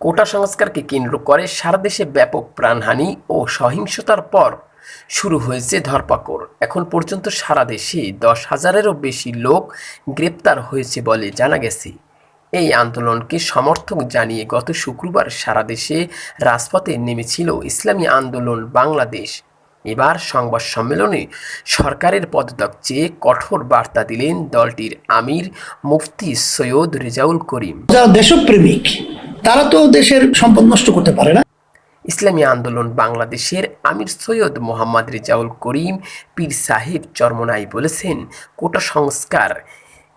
কোটা সংস্কারকে কেন্দ্র করে সারা দেশে ব্যাপক প্রাণহানি ও সহিংসতার পর শুরু হয়েছে ধরপাকড়। এখন পর্যন্ত সারা দেশে দশ হাজারেরও বেশি লোক গ্রেপ্তার হয়েছে বলে জানা গেছে। এই আন্দোলনকে সমর্থক জানিয়ে গত শুক্রবার সারা দেশে রাজপথে নেমেছিল ইসলামী আন্দোলন বাংলাদেশ। এবার সংবাদ সম্মেলনে সরকারের পদত্যাগ চেয়ে কঠোর বার্তা দিলেন দলটির আমির মুফতি সৈয়দ রেজাউল করিম। দেশপ্রেমিক তারা তো দেশের সম্পদ নষ্ট করতে পারে না। ইসলামী আন্দোলন বাংলাদেশের আমির সৈয়দ মোহাম্মদ রেজাউল করিম পীর সাহেব চরমনাই বলেছেন, কোটা সংস্কার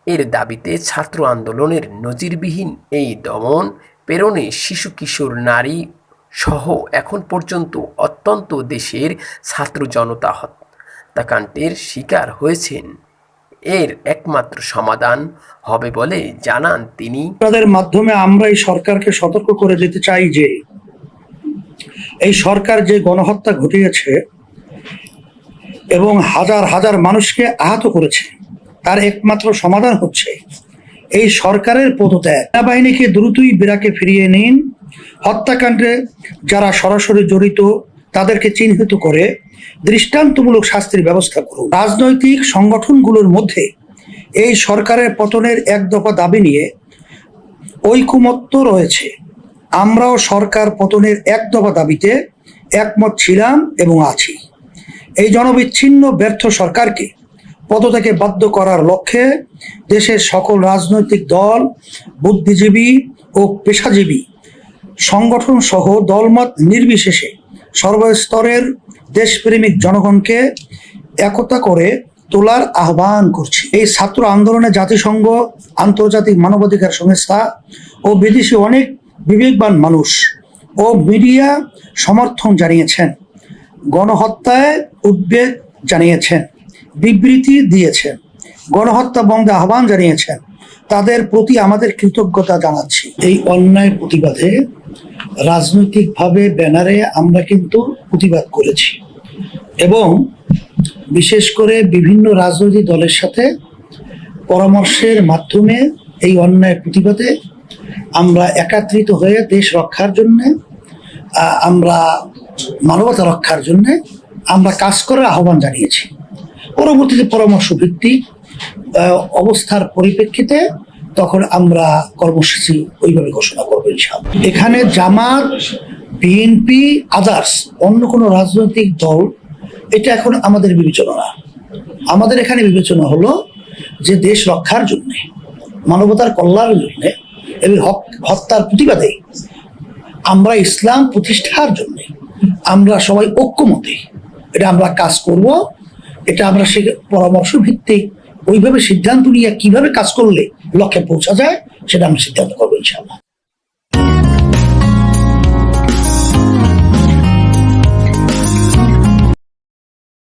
এর দাবিতে ছাত্র আন্দোলনের নজিরবিহীন এই দমন, প্রেরণে শিশু, কিশোর, নারী সহ এখন পর্যন্ত অত্যন্ত দেশের ছাত্র জনতা হত্যাকাণ্ডের শিকার হয়েছেন। এর একমাত্র সমাধান হবে বলে জানান তিনি। তাদের মাধ্যমে আমরা এই সরকারকে সতর্ক করে দিতে চাই যে, এই সরকার যে গণহত্যা ঘটিয়েছে এবং হাজার হাজার মানুষকে আহত করেছে, তার একমাত্র সমাধান হচ্ছে এই সরকারের পদত্যাগ। সেনাবাহিনীকে দ্রুতই বিরাকে ফিরিয়ে নিন। হত্যাকাণ্ডে যারা সরাসরি জড়িত তাদেরকে চিহ্নিত করে দৃষ্টান্তমূলক শাস্তির ব্যবস্থা করুন। রাজনৈতিক সংগঠনগুলোর মধ্যে এই সরকারের পতনের এক দফা দাবি নিয়ে ঐকমত্য রয়েছে। আমরাও সরকার পতনের এক দফা দাবিতে একমত ছিলাম এবং আছি। এই জনবিচ্ছিন্ন ব্যর্থ সরকারকে পদত্যাগে বাধ্য করার লক্ষ্যে দেশের সকল রাজনৈতিক দল, বুদ্ধিজীবী ও পেশাজীবী সংগঠন সহ দলমত নির্বিশেষে সর্বস্তরের দেশপ্রেমিক জনগণকে একতা করে তোলার আহ্বান করছি। এই ছাত্র আন্দোলনে জাতিসংঘ, আন্তর্জাতিক মানবাধিকার সংস্থা ও বিদেশি অনেক বিবেকবান মানুষ ও মিডিয়া সমর্থন জানিয়েছেন, গণহত্যায় উদ্বেগ জানিয়েছেন, বিবৃতি দিয়েছেন, গণহত্যা বন্ধে আহ্বান জানিয়েছেন। তাদের প্রতি আমাদের কৃতজ্ঞতা জানাচ্ছি। এই অন্যায় প্রতিবাদে রাজনৈতিকভাবে ব্যানারে আমরা কিন্তু প্রতিবাদ করেছি। এবং বিশেষ করে বিভিন্ন রাজনৈতিক দলের সাথে পরামর্শের মাধ্যমে এই অন্যায় প্রতিবাদে আমরা একাত্রিত হয়ে দেশ রক্ষার জন্যে আমরা মানবতা রক্ষার জন্যে আমরা কাজ করার আহ্বান জানিয়েছি। পরবর্তীতে পরামর্শ ভিত্তিক অবস্থার পরিপ্রেক্ষিতে তখন আমরা কর্মসূচি ওইভাবে ঘোষণা করব এখানে জামাত বিএনপি আদার্স অন্য কোনো রাজনৈতিক দল, এটা এখন আমাদের বিবেচনা। না আমাদের এখানে বিবেচনা হলো যে দেশ রক্ষার জন্য, মানবতার কল্যাণের জন্য এবং হত্যার প্রতিবাদে আমরা ইসলাম প্রতিষ্ঠার জন্য আমরা সবাই ঐক্যমতে এটা আমরা কাজ করব। এটা আমরা সে পরামর্শ ভিত্তিক ওইভাবে সিদ্ধান্ত নিয়ে কীভাবে কাজ করলে লক্ষ্যে পৌঁছা যায় সেটা আমি সিদ্ধান্ত করব ইনশাআল্লাহ।